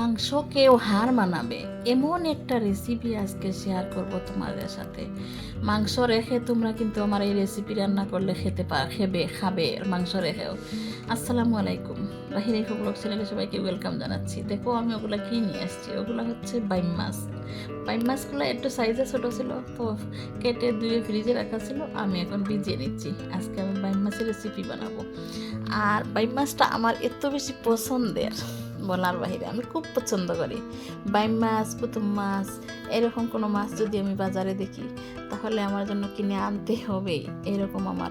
মাংস কেউ হার মানাবে। এমন একটা রেসিপি আজকে শেয়ার করব তোমাদের সাথে। মাংস রেখে তোমরা কিন্তু আমার এই রেসিপি রান্না করলে খেতে পার খেবে, খাবে মাংস রেখেও। আসসালামু আলাইকুম। বাহিরে ব্লগ চ্যানেলে সবাইকে ওয়েলকাম জানাচ্ছি। দেখো আমি ওগুলো কি নিয়ে এসেছি ওগুলো হচ্ছে বাইম মাছ। বাইম মাছগুলো একটু সাইজে ছোটো ছিল, তো কেটে ধুয়ে ফ্রিজে রাখা ছিল, আমি এখন ভিজিয়ে নিচ্ছি। আজকে আমি বাইম মাছের রেসিপি বানাবো। আর বাইম মাছটা আমার এত বেশি পছন্দের। বলার বাহিরে আমি খুব পছন্দ করি। বাইম মাছ, পুতুম মাছ, এরকম কোনো মাছ যদি আমি বাজারে দেখি, তাহলে আমার জন্য কিনে আনতে হবে, এরকম আমার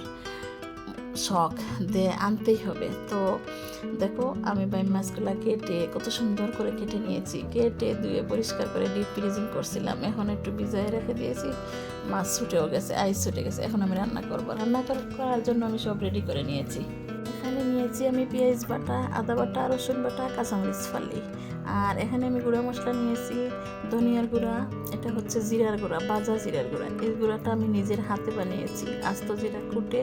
শখ যে আনতেই হবে। তো দেখো, আমি বাইম মাছগুলো কেটে কত সুন্দর করে কেটে নিয়েছি। কেটে ধুয়ে পরিষ্কার করে ডিপ ফ্রিজিং করছিলাম। এখন একটু ভিজায় রেখে দিয়েছি। মাছ ছুটেও গেছে, আইস ছুটে গেছে। এখন আমি রান্না করব। রান্না কর- করার জন্য আমি সব রেডি করে নিয়েছি। এখানে নিয়েছি আমি পেঁয়াজ বাটা, আদা বাটা, রসুন বাটা, কাঁচামরিচ ফালি। আর এখানে আমি গুঁড়া মশলা নিয়েছি, ধনিয়ার গুঁড়া, এটা হচ্ছে জিরার গুঁড়া, বাজা জিরার গুঁড়া। এই গুঁড়াটা আমি নিজের হাতে বানিয়েছি। আস্ত জিরা কুটে,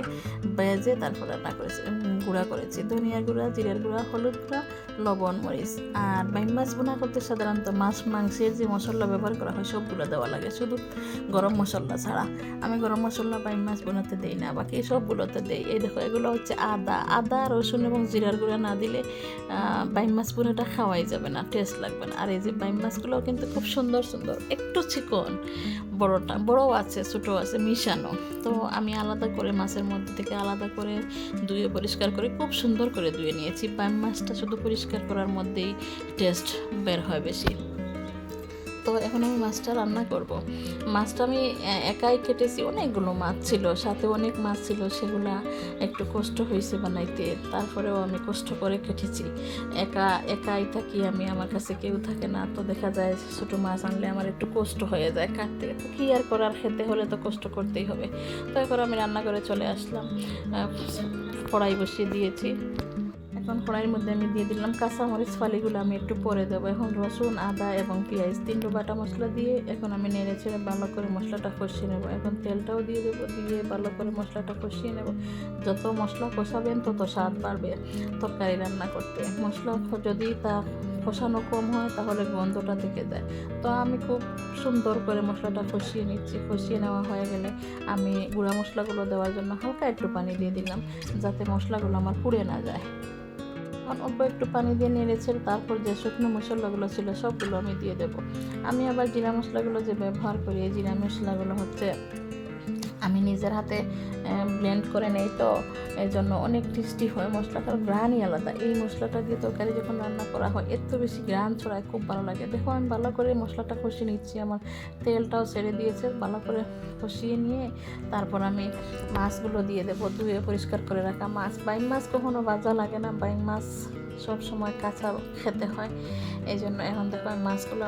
বেজে তারপর রান্না করেছি। গুঁড়া করেছি। ধনিয়ার গুঁড়া, জিরার গুঁড়া, হলুদ গুঁড়া, লবণ, মরিচ। আর বাইম মাছ বোনা করতে সাধারণত মাছ, মাংসের যে মশলা ব্যবহার করা হয় সবগুলো দেওয়া লাগে, শুধু গরম মশলা ছাড়া। আমি গরম মশলা বাইম মাছ বোনাতে দেই না, বাকি সবগুলোতে দেই। এই দেখো, এগুলো হচ্ছে আদা। আদা, রসুন এবং জিরার গুঁড়া না দিলে বাইম মাছ বোনাটা খাওয়াই যাবে না, টেস্ট লাগবে না। আর এই যে বাইম মাছগুলোও কিন্তু খুব সুন্দর সুন্দর। একটু চিকন, বড়টা, বড়ও আছে ছোটো আছে, মিশানো। তো আমি আলাদা করে মাছের মধ্যে থেকে আলাদা করে ধুয়ে পরিষ্কার করে খুব সুন্দর করে ধুয়ে নিয়েছি। পাম মাছটা শুধু পরিষ্কার করার মধ্যেই টেস্ট বের হয় বেশি। তো এখন আমি মাছটা রান্না করব। মাছটা আমি একাই কেটেছি। অনেকগুলো মাছ ছিল, সাথে অনেক মাছ ছিল, সেগুলা একটু কষ্ট হয়েছে বানাইতে। তারপরেও আমি কষ্ট করে কেটেছি। একা, একাই থাকি আমি, আমার কাছে কেউ থাকে না। তো দেখা যায় ছোটো মাছ আনলে আমার একটু কষ্ট হয়ে যায় কাটতে। কী আর করার? খেতে হলে তো কষ্ট করতেই হবে। তো এরপর আমি রান্না করে চলে আসলাম। কড়াই বসিয়ে দিয়েছি। এখন কড়াইয়ের মধ্যে আমি দিয়ে দিলাম কাঁচামরিচ, ফালিগুলো আমি একটু পরে দেবো। এখন রসুন, আদা এবং পেঁয়াজ, তিনটে বাটা মশলা দিয়ে এখন আমি নেড়ে ছেড়ে ভালো করে মশলাটা কষিয়ে নেব। এখন তেলটাও দিয়ে দেবো, দিয়ে ভালো করে মশলাটা কষিয়ে নেব। যত মশলা কষাবেন তত স্বাদ বাড়বে তরকারি রান্না করতে। মশলা যদি তা কষানো কম হয় তাহলে গন্ধটা থেকে যায়। তো আমি খুব সুন্দর করে মশলাটা কষিয়ে নিচ্ছি। কষিয়ে নেওয়া হয়ে গেলে আমি গুঁড়া মশলাগুলো দেওয়ার জন্য হালকা একটু পানি দিয়ে দিলাম, যাতে মশলাগুলো আমার পুড়ে না যায়। এখন অল্প একটু পানি দিয়ে নেড়েছে তারপর যে শুকনো মশলাগুলো ছিল সবগুলো আমি দিয়ে দেবো। আমি আবার জিরা মশলাগুলো যে ব্যবহার করি, এই জিরা মশলাগুলো হচ্ছে আমি নিজের হাতে ব্লেন্ড করে নেই তো এই জন্য অনেক টেস্টি হয় মশলাটার গ্রানই আলাদা। এই মশলাটা দিয়ে তরকারি যখন রান্না করা হয়, এত বেশি গ্রান ছড়ায়, খুব ভালো লাগে। দেখো, আমি ভালো করে মশলাটা কষিয়ে নিচ্ছি, আমার তেলটাও ছেড়ে দিয়েছে, ভালো করে কষিয়ে নিয়ে তারপর আমি মাছগুলো দিয়ে দেবো, ধুয়ে পরিষ্কার করে রাখা মাছ। বাইম মাছ কখনো বাজা লাগে না বাইম মাছ সব সময় কাঁচা খেতে হয় এই জন্য এখন দেখো আমি মাছগুলো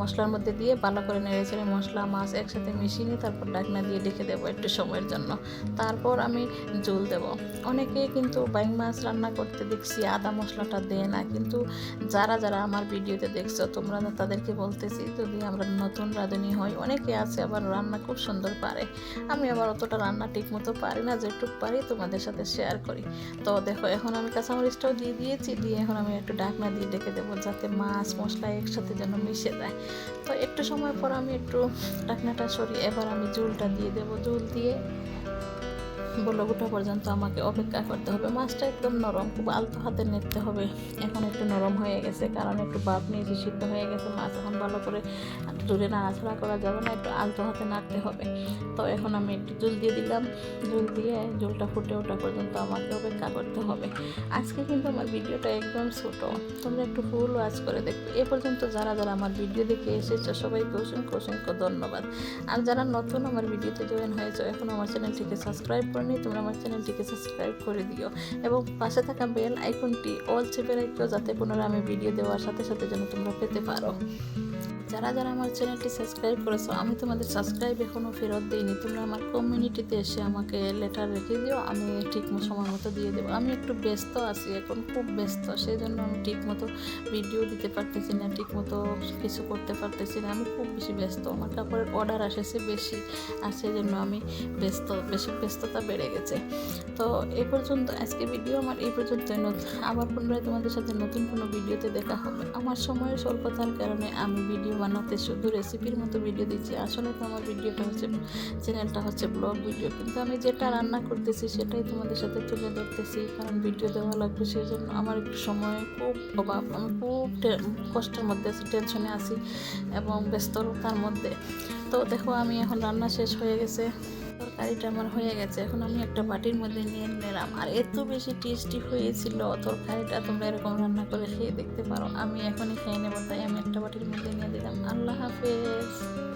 মশলার মধ্যে দিয়ে ভালো করে নেড়ে মশলা, মাছ একসাথে মিশিয়ে নিয়ে তারপর ডাকনা দিয়ে রেখে দেবো একটু সময়ের জন্য। তারপর আমি জল দেব। অনেকে কিন্তু বাইং মাছ রান্না করতে দেখছি আদা মশলাটা দেয় না, কিন্তু যারা যারা আমার ভিডিওতে দেখছ, তোমরা তাদেরকে বলতেছি, যদি আমরা নতুন রাঁধুনি হই অনেকে আছে আবার রান্না খুব সুন্দর পারে। আমি আবার অতটা রান্না ঠিক মতো পারি না, যেটুকু পারি তোমাদের সাথে শেয়ার করি। তো দেখো, এখন আমি কাঁচামরিচটাও দিয়ে দিয়েছি, দিয়ে এখন আমি একটু ডাকনা দিয়ে ডেকে দেবো, যাতে মাছ মশলা একসাথে যেন মিশে যায়। তো একটু সময় পর আমি একটু ডাকনাটা সরি এবার আমি জুলটা দিয়ে দেবো। জুল দিয়ে বলো গোটা পর্যন্ত আমাকে অপেক্ষা করতে হবে। মাছটা একদম নরম, খুব আলতো হাতে নেড়তে হবে। এখন একটু নরম হয়ে গেছে, কারণ একটু বাপ নিয়েছি সিদ্ধ হয়ে গেছে মাছ, এখন ভালো করে জোরে নাড়াচাড়া করা যাবে না, একটু আলতো হাতে নাড়তে হবে। তো এখন আমি একটু জল দিয়ে দিলাম। জল দিয়ে জলটা ফুটে ওঠা পর্যন্ত আমাকে অপেক্ষা করতে হবে। আজকে কিন্তু আমার ভিডিওটা একদম ছোট। তোমরা একটু ফুল ওয়াচ করে দেখবে। এ পর্যন্ত যারা যারা আমার ভিডিও দেখে এসেছ, সবাইকে অসংখ্য অসংখ্য ধন্যবাদ। আর যারা নতুন আমার ভিডিওতে জয়েন হয়েছে, এখন আমার চ্যানেলটিকে সাবস্ক্রাইব করেনি তোমরা আমার চ্যানেলটিকে সাবস্ক্রাইব করে দিও। এবং পাশে থাকা বেল আইকনটি অল চেপে রাখো যাতে পুনরায় আমি ভিডিও দেওয়ার সাথে সাথে যেন তোমরা পেতে পারো। যারা যারা আমার চ্যানেলটি সাবস্ক্রাইব করেছ, আমি তোমাদের সাবস্ক্রাইব এখনও ফেরত দিইনি। তোমরা আমার কমিউনিটিতে এসে আমাকে লেটার রেখে দিও, আমি ঠিক সময় মতো দিয়ে দেবো। আমি একটু ব্যস্ত আছি, এখন খুব ব্যস্ত সেই জন্য আমি ঠিক মতো ভিডিও দিতে পারতেছি না, ঠিক মতো কিছু করতে পারতেছি না। আমি খুব বেশি ব্যস্ত, আমার কাপড়ের অর্ডার আসেছে বেশি, আর সেই জন্য আমি ব্যস্ত, বেশি ব্যস্ততা বেড়ে গেছে। তো এ পর্যন্ত আজকে ভিডিও আমার এই পর্যন্তই। নত- আবার পুনরায় তোমাদের সাথে নতুন কোনো ভিডিওতে দেখা হবে। আমার সময়ের স্বল্পতার কারণে আমি ভিডিও বানাতে শুধু রেসিপির মতো ভিডিও দিচ্ছি। আসলে তো আমার ভিডিওটা হচ্ছে চ্যানেলটা হচ্ছে ব্লগ ভিডিও কিন্তু আমি যেটা রান্না করতেছি সেটাই তোমাদের সাথে তুলে ধরতেছি, কারণ ভিডিও দেওয়া লাগবে সেই জন্য আমার সময়, খুব অভাব। আমি খুব কষ্টের মধ্যে আছি টেনশনে আছি এবং ব্যস্ততার মধ্যে। তো দেখো, আমি এখন রান্না শেষ হয়ে গেছে। তরকারিটা আমার হয়ে গেছে। এখন আমি একটা বাটির মধ্যে নিয়ে নিলাম। আর এত বেশি টেস্টি হয়েছিল তরকারিটা, তোমরা এরকম রান্না করে খেয়ে দেখতে পারো। আমি এখনই খেয়ে নেব, তাই আমি একটা বাটির মধ্যে নিয়ে দিলাম। আল্লাহ হাফেজ।